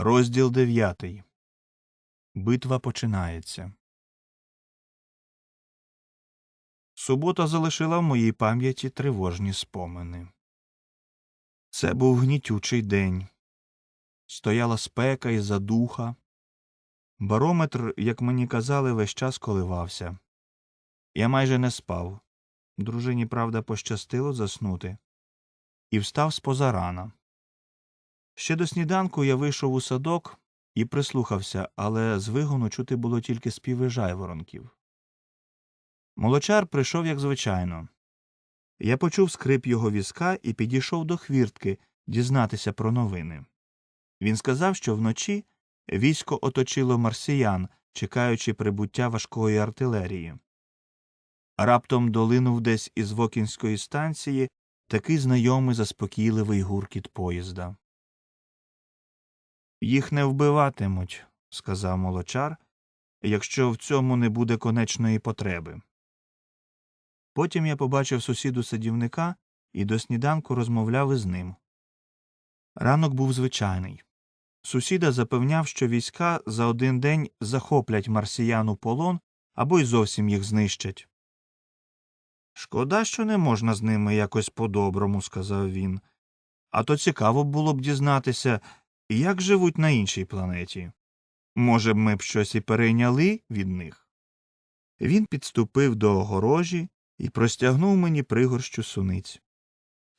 Розділ дев'ятий. Битва починається. Субота залишила в моїй пам'яті тривожні спомини. Це був гнітючий день. Стояла спека і задуха. Барометр, як мені казали, весь час коливався. Я майже не спав. Дружині, правда, пощастило заснути. І встав спозарана. Ще до сніданку я вийшов у садок і прислухався, але з вигону чути було тільки співи жайворонків. Молочар прийшов, як звичайно. Я почув скрип його візка і підійшов до хвіртки дізнатися про новини. Він сказав, що вночі військо оточило марсіян, чекаючи прибуття важкої артилерії. Раптом долинув десь із Вокінської станції такий знайомий заспокійливий гуркіт поїзда. Їх не вбиватимуть, сказав молочар, якщо в цьому не буде конечної потреби. Потім я побачив сусіду садівника і до сніданку розмовляв із ним. Ранок був звичайний. Сусіда запевняв, що війська за один день захоплять марсіян у полон або й зовсім їх знищать. Шкода, що не можна з ними якось по-доброму, сказав він. А то цікаво було б дізнатися, як живуть на іншій планеті. Може б, ми б щось і перейняли від них. Він підступив до огорожі і простягнув мені пригорщу суниць.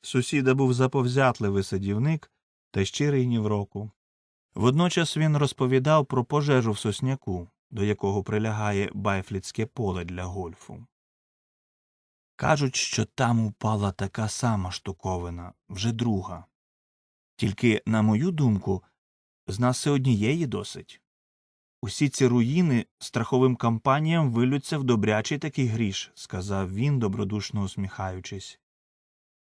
Сусіда був заповзятливий садівник та щирий ні в року. Водночас він розповідав про пожежу в сосняку, до якого прилягає байфліцьке поле для гольфу. Кажуть, що там упала така сама штуковина, вже друга. Тільки, на мою думку, з нас і однієї досить. Усі ці руїни страховим кампаніям вилються в добрячий такий гріш, сказав він, добродушно усміхаючись.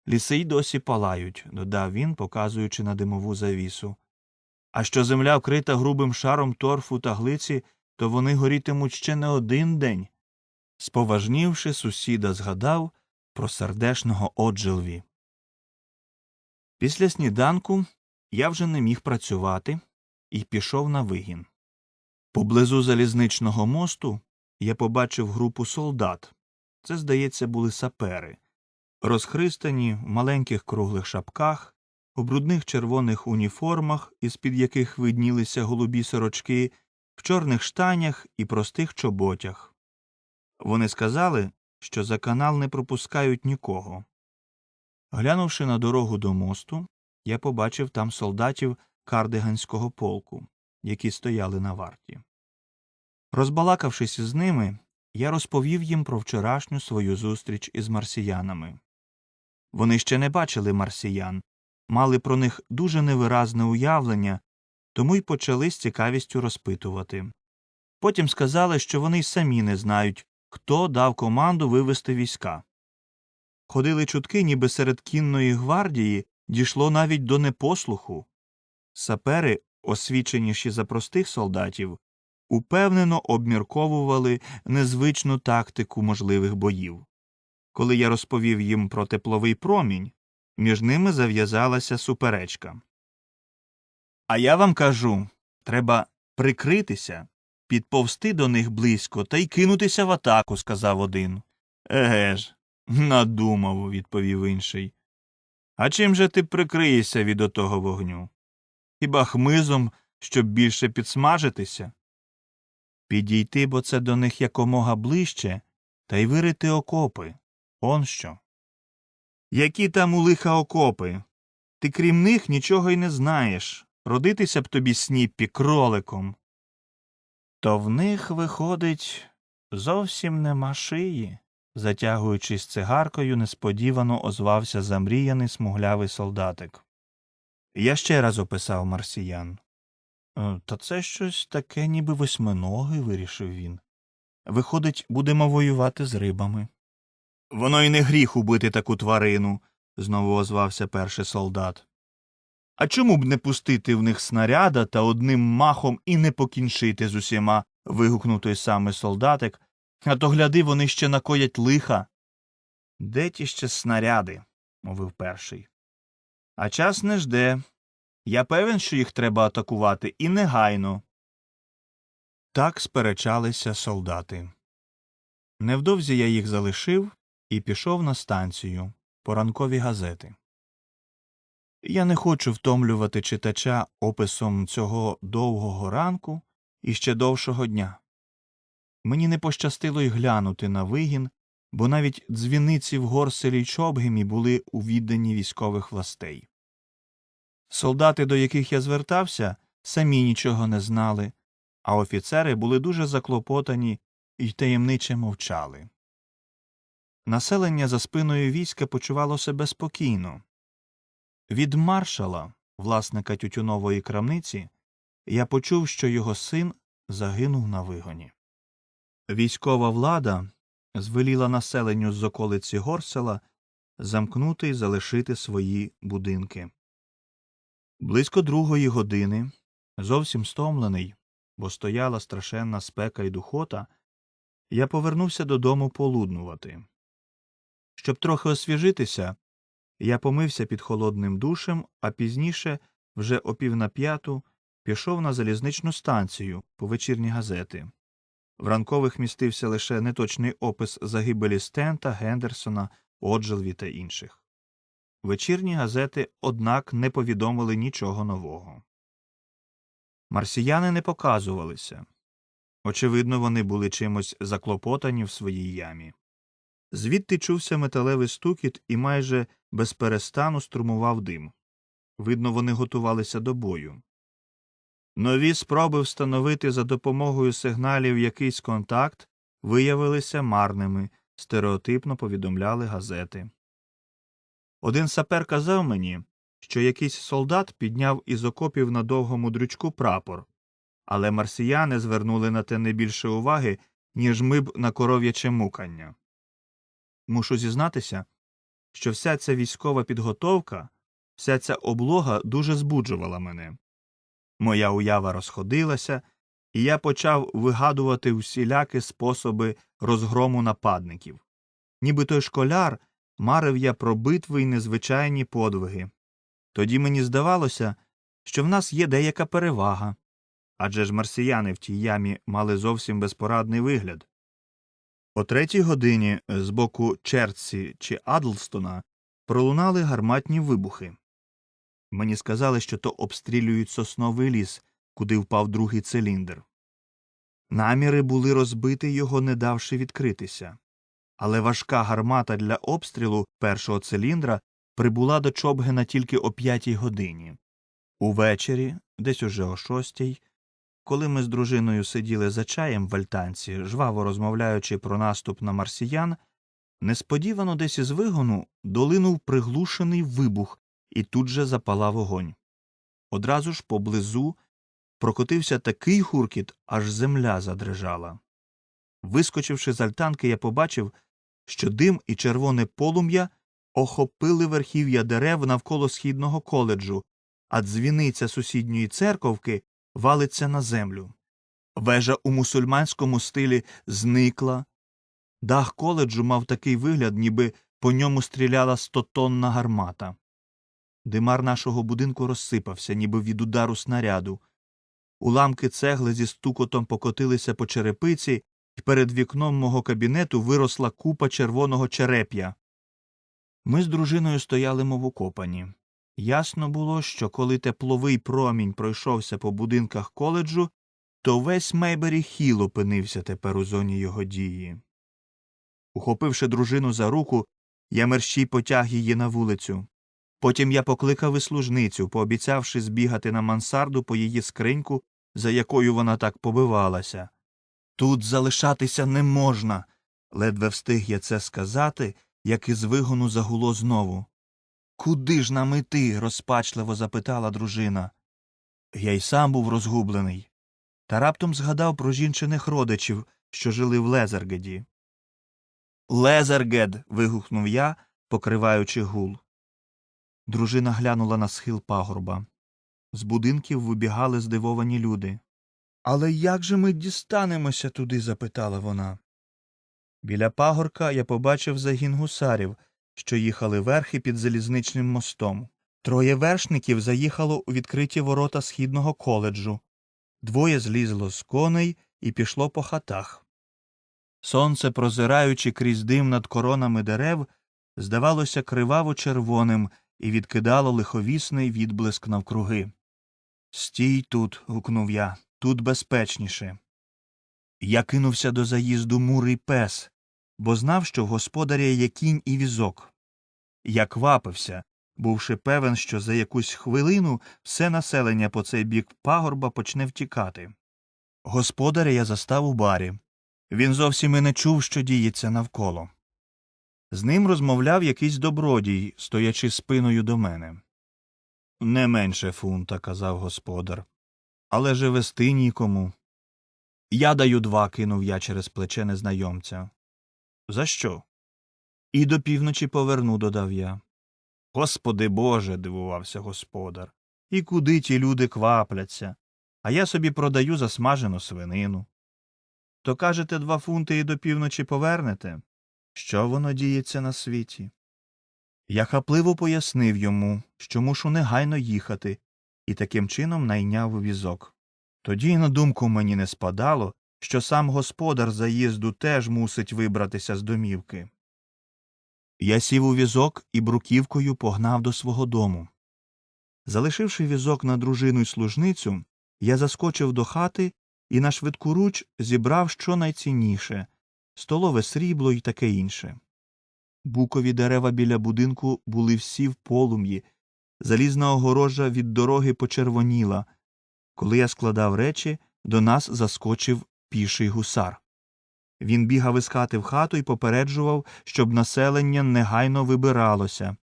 Ліси й досі палають, додав він, показуючи на димову завісу. А що земля вкрита грубим шаром торфу та глиці, то вони горітимуть ще не один день. Споважнівши, сусіда згадав про сердешного Оджилві. Після сніданку я вже не міг працювати і пішов на вигін. Поблизу залізничного мосту я побачив групу солдат. Це, здається, були сапери, розхристані в маленьких круглих шапках, у брудних червоних уніформах, із під яких виднілися голубі сорочки, в чорних штанях і простих чоботях. Вони сказали, що за канал не пропускають нікого. Глянувши на дорогу до мосту, я побачив там солдатів кардиганського полку, які стояли на варті. Розбалакавшись із ними, я розповів їм про вчорашню свою зустріч із марсіянами. Вони ще не бачили марсіян, мали про них дуже невиразне уявлення, тому й почали з цікавістю розпитувати. Потім сказали, що вони й самі не знають, хто дав команду вивести війська. Ходили чутки, ніби серед кінної гвардії дійшло навіть до непослуху. Сапери, освіченіші за простих солдатів, упевнено обмірковували незвичну тактику можливих боїв. Коли я розповів їм про тепловий промінь, між ними зав'язалася суперечка. А я вам кажу треба прикритися, підповсти до них близько та й кинутися в атаку, сказав один. Еге ж, надумав, відповів інший. А чим же ти прикриєшся від отого вогню? Хіба хмизом, щоб більше підсмажитися? Підійти, бо це до них якомога ближче, та й вирити окопи. Он що. Які там у лиха окопи? Ти крім них нічого й не знаєш. Родитися б тобі сніппі кроликом. То в них, виходить, зовсім нема шиї. Затягуючись цигаркою, несподівано озвався замріяний смуглявий солдатик. Я ще раз описав марсіян. «Е, Та це щось таке, ніби восьминоги, вирішив він. Виходить, будемо воювати з рибами. Воно й не гріх убити таку тварину, знову озвався перший солдат. А чому б не пустити в них снаряда та одним махом і не покінчити з усіма. вигукнув той самий солдатик, а то гляди, вони ще накоять лиха. Де ті ще снаряди? мовив перший. А час не жде. Я певен, що їх треба атакувати, і негайно. Так сперечалися солдати. Невдовзі я їх залишив і пішов на станцію по ранкові газети. Я не хочу втомлювати читача описом цього довгого ранку і ще довшого дня. Мені не пощастило й глянути на вигін, бо навіть дзвіниці в Горселі й Чобгемі були у відданні військових властей. Солдати, до яких я звертався, самі нічого не знали, а офіцери були дуже заклопотані і таємниче мовчали. Населення за спиною війська почувало себе спокійно. Від маршала, власника тютюнової крамниці, я почув, що його син загинув на вигоні. Військова влада звеліла населенню з околиці Горсела замкнути й залишити свої будинки. Близько другої години, зовсім стомлений, бо стояла страшенна спека й духота, я повернувся додому полуднувати. Щоб трохи освіжитися, я помився під холодним душем, а пізніше, вже о пів на п'яту, пішов на залізничну станцію по вечірні газети. В ранкових містився лише неточний опис загибелі Стента, Гендерсона, Оджелві та інших. Вечірні газети, однак, не повідомили нічого нового. Марсіяни не показувалися. Очевидно, вони були чимось заклопотані в своїй ямі. Звідти чувся металевий стукіт і майже без перестану струмував дим. Видно, вони готувалися до бою. Нові спроби встановити за допомогою сигналів якийсь контакт виявилися марними, стереотипно повідомляли газети. Один сапер казав мені, що якийсь солдат підняв із окопів на довгому дрючку прапор, але марсіяни звернули на те не більше уваги, ніж ми б на коров'яче мукання. Мушу зізнатися, що вся ця військова підготовка, вся ця облога дуже збуджувала мене. Моя уява розходилася, і я почав вигадувати усілякі способи розгрому нападників. Ніби той школяр марив я про битви й незвичайні подвиги. Тоді мені здавалося, що в нас є деяка перевага. Адже ж марсіяни в тій ямі мали зовсім безпорадний вигляд. О третій годині з боку Черці чи Адлстона пролунали гарматні вибухи. Мені сказали, що то обстрілюють сосновий ліс, куди впав другий циліндр. Наміри були розбити його, не давши відкритися. Але важка гармата для обстрілу першого циліндра прибула до Чобгена тільки о п'ятій годині. Увечері, десь уже о шостій, коли ми з дружиною сиділи за чаєм в альтанці, жваво розмовляючи про наступ на марсіян, несподівано десь із вигону долинув приглушений вибух і тут же запалав огонь. Одразу ж поблизу прокотився такий гуркіт, аж земля задрижала. Вискочивши з альтанки, я побачив, що дим і червоне полум'я охопили верхів'я дерев навколо східного коледжу, а дзвіниця сусідньої церковки валиться на землю. Вежа у мусульманському стилі зникла. Дах коледжу мав такий вигляд, ніби по ньому стріляла стотонна гармата. Димар нашого будинку розсипався, ніби від удару снаряду. Уламки цегли зі стукотом покотилися по черепиці, і перед вікном мого кабінету виросла купа червоного череп'я. Ми з дружиною стояли мов укопані. Ясно було, що коли тепловий промінь пройшовся по будинках коледжу, то весь Мейбері Хіл опинився тепер у зоні його дії. Ухопивши дружину за руку, я мерщій потяг її на вулицю. Потім я покликав і служницю, пообіцявши збігати на мансарду по її скриньку, за якою вона так побивалася. Тут залишатися не можна. ледве встиг я це сказати, як із вигону загуло знову. Куди ж нам іти? розпачливо запитала дружина. Я й сам був розгублений. Та раптом згадав про жінчиних родичів, що жили в Лезергеді. Лезергед. вигукнув я, покриваючи гул. Дружина глянула на схил пагорба. З будинків вибігали здивовані люди. Але як же ми дістанемося туди? запитала вона. Біля пагорка я побачив загін гусарів, що їхали верхи під залізничним мостом. Троє вершників заїхало у відкриті ворота східного коледжу. Двоє злізло з коней і пішло по хатах. Сонце, прозираючи крізь дим над коронами дерев, здавалося криваво червоним і відкидало лиховісний відблиск навкруги. Стій тут. гукнув я, тут безпечніше. Я кинувся до заїзду мурий пес, бо знав, що в господаря є кінь і візок. Я квапився, бувши певен, що за якусь хвилину все населення по цей бік пагорба почне втікати. Господаря я застав у барі. Він зовсім і не чув, що діється навколо. З ним розмовляв якийсь добродій, стоячи спиною до мене. Не менше фунта, казав господар. Але же вести нікому. Я даю два, кинув я через плече незнайомця. За що? І до півночі поверну, додав я. Господи Боже, дивувався господар. І куди ті люди квапляться? А я собі продаю засмажену свинину. То кажете, два фунти і до півночі повернете? Що воно діється на світі? Я хапливо пояснив йому, що мушу негайно їхати, і таким чином найняв візок. Тоді на думку мені не спадало, що сам господар заїзду теж мусить вибратися з домівки. Я сів у візок і бруківкою погнав до свого дому. Залишивши візок на дружину й служницю, я заскочив до хати і на швидку руч зібрав що найцінніше столове срібло й таке інше. Букові дерева біля будинку були всі в полум'ї, залізна огорожа від дороги почервоніла. Коли я складав речі, до нас заскочив піший гусар. Він бігав із хати в хату і попереджував, щоб населення негайно вибиралося.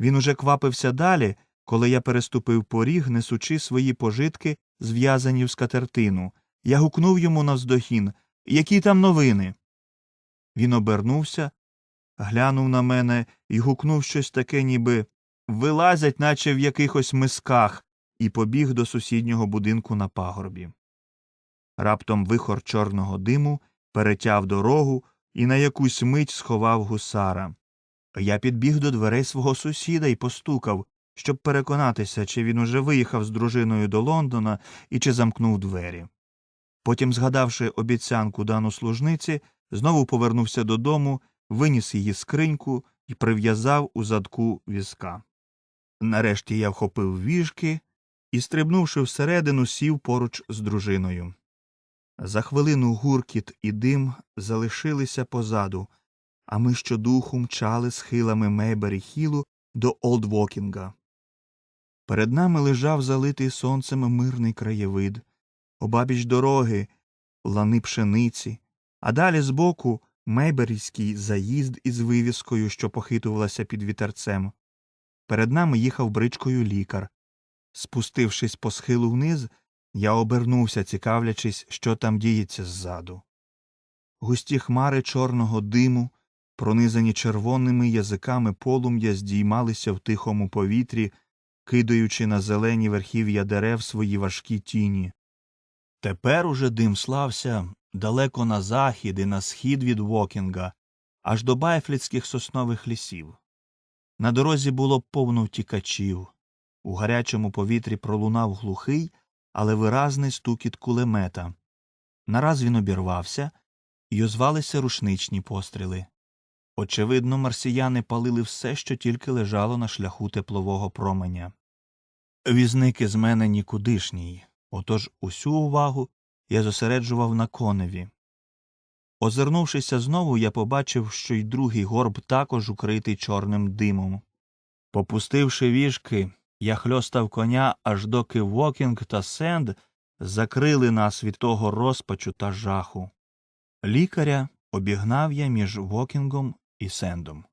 Він уже квапився далі, коли я переступив поріг, несучи свої пожитки, зв'язані в скатертину. Я гукнув йому навздогін Які там новини? Він обернувся, глянув на мене і гукнув щось таке, ніби вилазять, наче в якихось мисках, і побіг до сусіднього будинку на пагорбі. Раптом вихор чорного диму перетяв дорогу і на якусь мить сховав гусара. Я підбіг до дверей свого сусіда і постукав, щоб переконатися, чи він уже виїхав з дружиною до Лондона і чи замкнув двері. Потім, згадавши обіцянку дану служниці, знову повернувся додому, виніс її скриньку і прив'язав у задку візка. Нарешті я вхопив віжки і, стрибнувши всередину, сів поруч з дружиною. За хвилину гуркіт і дим залишилися позаду, а ми щодуху мчали схилами Мейбері Хілу до Олдвокінга. Перед нами лежав залитий сонцем мирний краєвид, обабіч дороги, лани пшениці, а далі збоку Мейберійський заїзд із вивіскою, що похитувалася під вітерцем. Перед нами їхав бричкою лікар. Спустившись по схилу вниз, я обернувся, цікавлячись, що там діється ззаду. Густі хмари чорного диму, пронизані червоними язиками полум'я, здіймалися в тихому повітрі, кидаючи на зелені верхів'я дерев свої важкі тіні. Тепер уже дим слався далеко на захід і на схід від Вокінга, аж до байфлітських соснових лісів. На дорозі було повно втікачів. У гарячому повітрі пролунав глухий, але виразний стукіт кулемета. Нараз він обірвався, і озвалися рушничні постріли. Очевидно, марсіяни палили все, що тільки лежало на шляху теплового променя. Візники з мене нікудишній, отож усю увагу я зосереджував на коневі. Озирнувшися знову, я побачив, що й другий горб також укритий чорним димом. Попустивши віжки, я хльостав коня, аж доки Вокінг та Сенд закрили нас від того розпачу та жаху. Лікаря обігнав я між Вокінгом і Сендом.